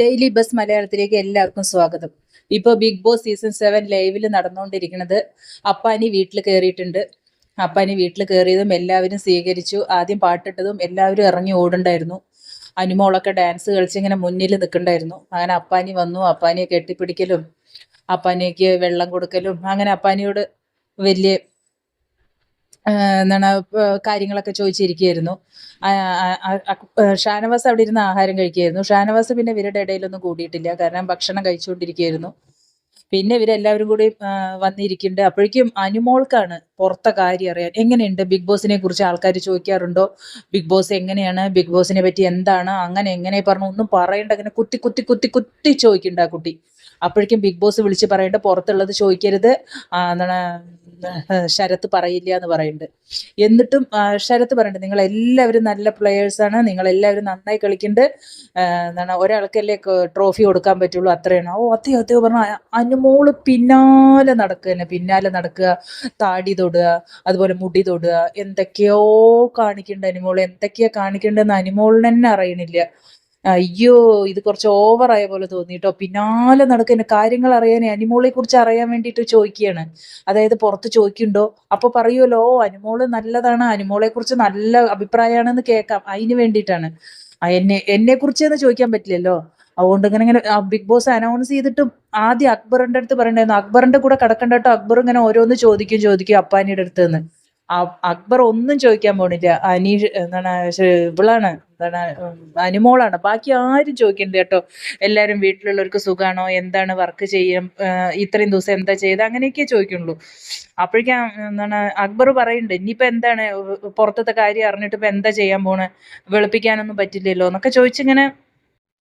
Daily bus മലയാളത്തിലേക്ക് എല്ലാവർക്കും സ്വാഗതം. ഇപ്പോൾ ബിഗ് ബോസ് സീസൺ സെവൻ ലൈവിൽ നടന്നുകൊണ്ടിരിക്കുന്നത് അപ്പാനി വീട്ടിൽ കയറിയിട്ടുണ്ട് അപ്പാനി വീട്ടിൽ കയറിയതും എല്ലാവരും സ്വീകരിച്ചു. ആദ്യം പാട്ടിട്ടതും എല്ലാവരും ഇറങ്ങി ഓടുണ്ടായിരുന്നു. അനുമോളൊക്കെ ഡാൻസ് കളിച്ച് ഇങ്ങനെ മുന്നിൽ നിൽക്കണ്ടായിരുന്നു. അങ്ങനെ അപ്പാനി വന്നു. അപ്പാനിയെ കെട്ടിപ്പിടിക്കലും അപ്പാനിക്ക് വെള്ളം കൊടുക്കലും അങ്ങനെ അപ്പാനിയോട് വലിയ എന്താണ് കാര്യങ്ങളൊക്കെ ചോദിച്ചിരിക്കുകയായിരുന്നു. ഷാനവാസ് അവിടെ ഇരുന്ന് ആഹാരം കഴിക്കുകയായിരുന്നു. ഷാനവാസ് പിന്നെ ഇവരുടെ ഇടയിലൊന്നും കൂടിയിട്ടില്ല. കാരണം ഭക്ഷണം കഴിച്ചുകൊണ്ടിരിക്കുകയായിരുന്നു. പിന്നെ ഇവരെല്ലാവരും കൂടി വന്നിരിക്കുന്നുണ്ട്. അപ്പോഴേക്കും അനുമോൾക്കാണ് പുറത്തെ കാര്യം അറിയാൻ. എങ്ങനെയുണ്ട്? ബിഗ് ബോസിനെ കുറിച്ച് ആൾക്കാർ ചോദിക്കാറുണ്ടോ? ബിഗ് ബോസ് എങ്ങനെയാണ്? ബിഗ് ബോസിനെ പറ്റി എന്താണ്? അങ്ങനെ എങ്ങനെ പറഞ്ഞു? ഒന്നും പറയണ്ട. അങ്ങനെ കുത്തി കുത്തി കുത്തി കുത്തി ചോദിക്കുന്നുണ്ട് ആ കുട്ടി. അപ്പോഴേക്കും ബിഗ് ബോസ് വിളിച്ച് പറയേണ്ട പുറത്തുള്ളത് ചോദിക്കരുത്. എന്താണ് ശരത്ത് പറയില്ല എന്ന് പറയുന്നുണ്ട് എന്നിട്ടും ശരത്ത് പറയുന്നുണ്ട് നിങ്ങൾ എല്ലാവരും നല്ല പ്ലെയേഴ്സാണ് എല്ലാവരും നന്നായി കളിക്കുന്നുണ്ട് എന്താണ് ഒരാൾക്കല്ലേ ട്രോഫി കൊടുക്കാൻ പറ്റുള്ളൂ അത്രയാണ്. ഓ അതെയോ അതെയോ പറഞ്ഞ അനുമോൾ പിന്നാലെ നടക്കുക തന്നെ. പിന്നാലെ നടക്കുക താടി തൊടുക അതുപോലെ മുടി തൊടുക. എന്തൊക്കെയോ കാണിക്കുന്നുണ്ട് അനുമോൾ എന്തൊക്കെയാ കാണിക്കേണ്ടതെന്ന് അനുമോളിന് അറിയണില്ല. അയ്യോ ഇത് കുറച്ച് ഓവറായ പോലെ തോന്നി കേട്ടോ പിന്നാലെ നടക്കുന്ന കാര്യങ്ങൾ അറിയാൻ അനിമോളെ കുറിച്ച് അറിയാൻ വേണ്ടിയിട്ട് ചോദിക്കുകയാണ്. അതായത് പുറത്ത് ചോദിക്കുന്നുണ്ടോ? അപ്പൊ പറയുമല്ലോ "ഓ, അനിമോൾ നല്ലതാണ്. അനിമോളെ കുറിച്ച് നല്ല അഭിപ്രായമാണെന്ന് കേൾക്കാം. അതിന് വേണ്ടിയിട്ടാണ്. എന്നെ എന്നെ കുറിച്ച് എന്ന് ചോദിക്കാൻ പറ്റില്ലല്ലോ. അതുകൊണ്ട് ഇങ്ങനെ ഇങ്ങനെ ബിഗ് ബോസ് അനൗൺസ് ചെയ്തിട്ടും ആദ്യം അക്ബറിന്റെ അടുത്ത് പറയണ്ടായിരുന്നു. അക്ബറിന്റെ കൂടെ കിടക്കണ്ട കേട്ടോ. അക്ബർ ഇങ്ങനെ ഓരോന്ന് ചോദിക്കും ചോദിക്കും അപ്പാനിയുടെ അടുത്ത് നിന്ന്. അക്ബർ ഒന്നും ചോദിക്കാൻ പോണില്ല. അനീഷ് എന്താണ് ഇവളാണ്. എന്താണ് അനുമോളാണ്. ബാക്കി ആരും ചോദിക്കണ്ട കേട്ടോ. എല്ലാവരും വീട്ടിലുള്ളവർക്ക് സുഖമാണോ എന്താണ് വർക്ക് ചെയ്യും ഇത്രയും ദിവസം എന്താ ചെയ്ത് അങ്ങനെയൊക്കെ ചോദിക്കുള്ളൂ. അപ്പോഴേക്കും എന്താണ് അക്ബർ പറയുന്നുണ്ട് ഇനിയിപ്പോൾ എന്താണ്? പുറത്തത്തെ കാര്യം അറിഞ്ഞിട്ട് ഇപ്പൊ എന്താ ചെയ്യാൻ പോണ്? വെളുപ്പിക്കാനൊന്നും പറ്റില്ലല്ലോ എന്നൊക്കെ ചോദിച്ചിങ്ങനെ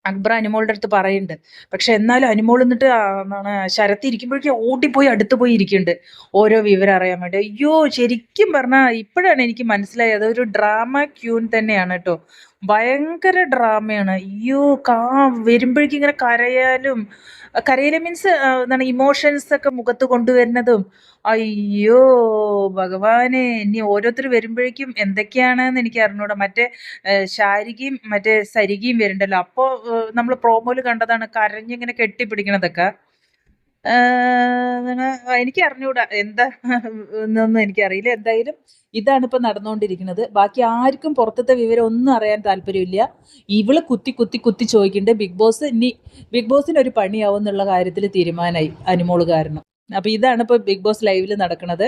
അക്ബർ അനുമോളുടെ അടുത്ത് പറയുന്നുണ്ട്. പക്ഷെ എന്നാലും അനുമോൾ എന്നിട്ട് എന്താണ് ശരത്തി ഇരിക്കുമ്പോഴേക്കും ഓടിപ്പോയി അടുത്ത് പോയി ഇരിക്കുന്നുണ്ട്. ഓരോ വിവരം അറിയാൻ വേണ്ടി. അയ്യോ ശരിക്കും പറഞ്ഞാൽ ഇപ്പോഴാണ് എനിക്ക് മനസ്സിലായത്. ഒരു ഡ്രാമ ക്യൂൻ തന്നെയാണ് കേട്ടോ. ഭയങ്കര ഡ്രാമയാണ്. അയ്യോ കാ വരുമ്പോഴേക്കും ഇങ്ങനെ കരയാലും കരയിലെ മീൻസ് എന്താണ് ഇമോഷൻസ് ഒക്കെ മുഖത്ത് കൊണ്ടുവരുന്നതും അയ്യോ ഭഗവാനെ ഇനി ഓരോരുത്തർ വരുമ്പോഴേക്കും എന്തൊക്കെയാണെന്ന് എനിക്ക് അറിഞ്ഞൂടാ. മറ്റേ ശാരികയും മറ്റേ സരികയും വരുന്നുണ്ടല്ലോ. അപ്പോൾ നമ്മൾ പ്രോമോയിൽ കണ്ടതാണ് കരഞ്ഞിങ്ങനെ കെട്ടിപ്പിടിക്കണതൊക്കെ. എനിക്ക് അറിഞ്ഞൂടാ എന്താ എന്നൊന്നും എനിക്കറിയില്ല. എന്തായാലും ഇതാണ് ഇപ്പൊ നടന്നുകൊണ്ടിരിക്കുന്നത് ബാക്കി ആർക്കും പുറത്തത്തെ വിവരം ഒന്നും അറിയാൻ താല്പര്യമില്ല. ഇവൾ കുത്തി കുത്തി കുത്തി ചോദിക്കുന്നുണ്ട് ബിഗ് ബോസ് ഇനി ബിഗ് ബോസിന് ഒരു പണിയാവും എന്നുള്ള കാര്യത്തിൽ തീരുമാനമായി അനുമോൾ കാരണം. അപ്പൊ ഇതാണ് ഇപ്പൊ ബിഗ് ബോസ് ലൈവിൽ നടക്കുന്നത്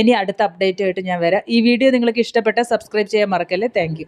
ഇനി അടുത്ത അപ്ഡേറ്റ് ആയിട്ട് ഞാൻ വരാം. ഈ വീഡിയോ നിങ്ങൾക്ക് ഇഷ്ടപ്പെട്ട സബ്സ്ക്രൈബ് ചെയ്യാൻ മറക്കല്ലേ. താങ്ക്